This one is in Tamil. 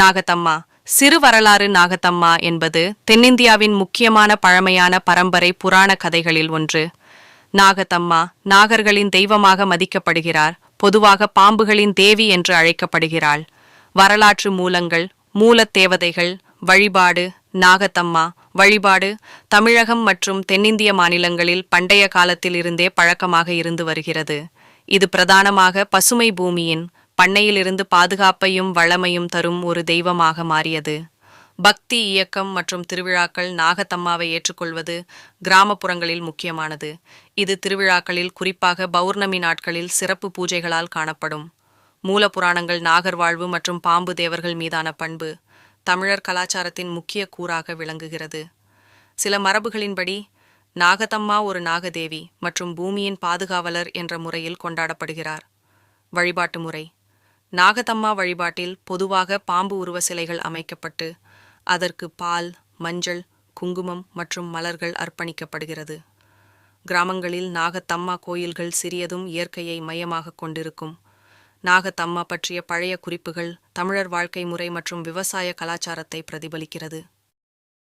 நாகத்தம்மா சிறு வரலாறு நாகத்தம்மா என்பது தென்னிந்தியாவின் முக்கியமான பழமையான பரம்பரை புராண கதைகளில் ஒன்று. நாகத்தம்மா நாகர்களின் தெய்வமாக மதிக்கப்படுகிறார் பொதுவாக பாம்புகளின் தேவி என்று அழைக்கப்படுகிறாள். வரலாற்று மூலங்கள் மூலத் தேவதைகள் வழிபாடு நாகத்தம்மா வழிபாடு தமிழகம் மற்றும் தென்னிந்திய மாநிலங்களில் பண்டைய காலத்தில் இருந்தே பழக்கமாக இருந்து வருகிறது. இது பிரதானமாக பசுமை பூமியின் பண்ணையிலிருந்து பாதுகாப்பையும் வளமையும் தரும் ஒரு தெய்வமாக மாறியது. பக்தி இயக்கம் மற்றும் திருவிழாக்கள் நாகத்தம்மாவை ஏற்றுக்கொள்வது கிராமப்புறங்களில் முக்கியமானது. இது திருவிழாக்களில் குறிப்பாக பௌர்ணமி நாட்களில் சிறப்பு பூஜைகளால் காணப்படும். மூலபுராணங்கள் நாகர்வாழ்வு மற்றும் பாம்பு தேவர்கள் மீதான பண்பு தமிழர் கலாச்சாரத்தின் முக்கிய கூறாக விளங்குகிறது. சில மரபுகளின்படி நாகதம்மா ஒரு நாகதேவி மற்றும் பூமியின் பாதுகாவலர் என்ற முறையில் கொண்டாடப்படுகிறார். வழிபாட்டு முறை. நாகதம்மா வழிபாட்டில் பொதுவாக பாம்பு உருவ சிலைகள் அமைக்கப்பட்டு அதற்கு பால் மஞ்சள் குங்குமம் மற்றும் மலர்கள் அர்ப்பணிக்கப்படுகிறது. கிராமங்களில் நாகத்தம்மா கோயில்கள் சிறியதும் இயற்கையை மையமாக கொண்டிருக்கும். நாகத்தம்மா பற்றிய பழைய குறிப்புகள் தமிழர் வாழ்க்கை முறை மற்றும் விவசாய கலாச்சாரத்தை பிரதிபலிக்கிறது.